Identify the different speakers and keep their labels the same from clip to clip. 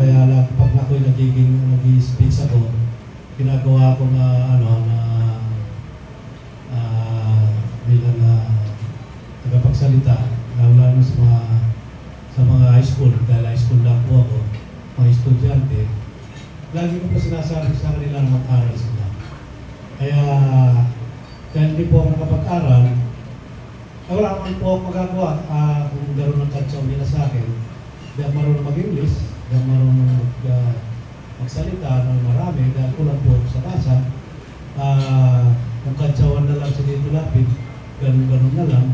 Speaker 1: kaya lang pag ako'y nagiging nag-speech ako, ginagawa ko na ano na ah, bilang uh, tagapagsalita lalo lalo sa mga sa mga high school. Dahil high school lang po ako mga estudyante. Lagi ko po sinasabi sa kanila na mag-aral sila. Kaya dahil hindi po ako nakapag-aral eh, wala naman po ako magagawa. Uh, kung gano'n ang katsong nila sa akin hindi ako marunong mag-English ako marunong mag, ah, magsalita ng marami dahil kulang po sa basa Ah, kung katsawan na lang si Dito Lapid ganun-ganun na lang.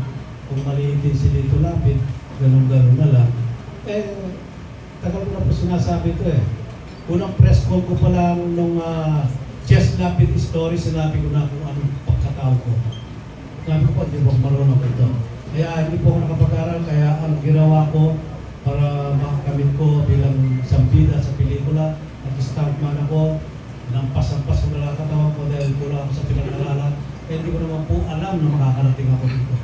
Speaker 1: Kung maliitin si Dito Lapid ganun-ganun na lang. Eh tagal ko na po sinasabi ito eh. Unang press call ko pa lang nung uh, Chess Lapid story sinabi ko na kung anong pagkatao ko. Sabi ko, hindi po marunong ito. Kaya hindi po ako sa pelikula, at stuntman ako, nampas-ampas ko na katawan ko dahil kulang sa pinag-aralan. Kaya hindi ko naman po alam na makakarating ako dito.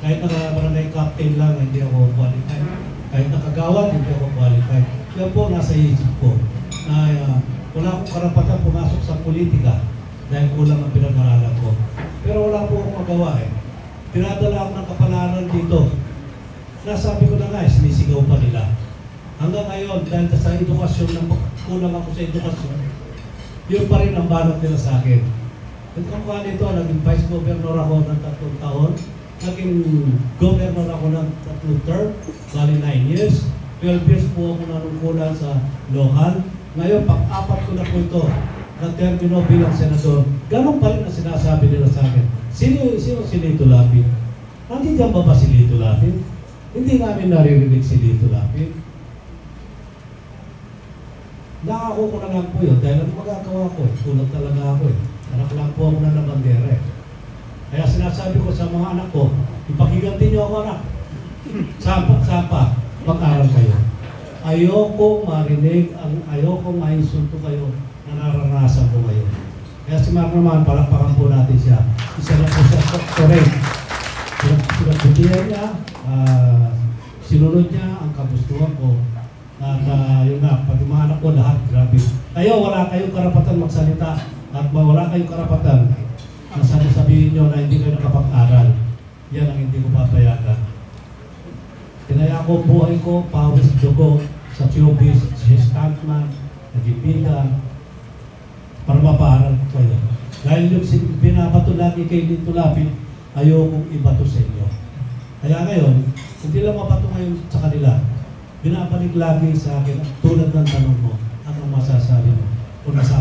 Speaker 1: Kahit naka-barangay captain lang, hindi ako qualified. Kahit nakagawad, hindi ako qualified. Yan po nasa isip ko na uh, wala akong karapatan pumasok sa politika dahil kulang ang pinag-aralan ko. Pero wala po akong magawa eh. Tinadala ako ng kapalaran dito. Nasabi ko na nga, eh, sinisigaw pa nila. Hanggang ngayon, dahil sa edukasyon, na kulang ako sa edukasyon, yun pa rin ang banat nila sa akin. At kung nito, naging vice governor ako ng tatlong taon, naging governor ako ng tatlong term, bali 9 years, 12 years po ako nanungkulan sa local. Ngayon, pang-apat ko na po ito, na termino bilang senador, ganun pa rin ang sinasabi nila sa akin. Sino, sino si Lito Lapid? Nandiyan ba ba si Lito Lapid? Hindi namin naririnig si Lito Lapid. Nakako ko na lang po yun dahil ano magagawa ko. Kulang talaga ako eh. Anak lang po ako na nabandera eh. Kaya sinasabi ko sa mga anak ko, ipakiganti niyo ako anak. Sapa, sapa, mag-aral kayo. Ayoko marinig, ang ayoko mainsulto kayo na naranasan ko ngayon. Kaya si Mark naman, palakpakan po natin siya. Isa na po siya, correct. Pinagbutihan niya, ah, sinunod niya ang kagustuhan ko. At ah, yun mga anak ko, grabe. Kayo, wala kayong karapatan magsalita at wala kayong karapatan na sabi sabihin nyo na hindi kayo nakapag-aral. Yan ang hindi ko papayagan. Tinaya ko buhay ko, pawis dugo, sa showbiz, si stuntman, nagibida, para mapaaral ko kayo. Dahil yung binabato lagi kay Lito Lapid, ayokong ibato sa inyo. Kaya ngayon, hindi lang mabato ngayon sa kanila, binabalik lagi sa akin, tulad ng tanong mo, anong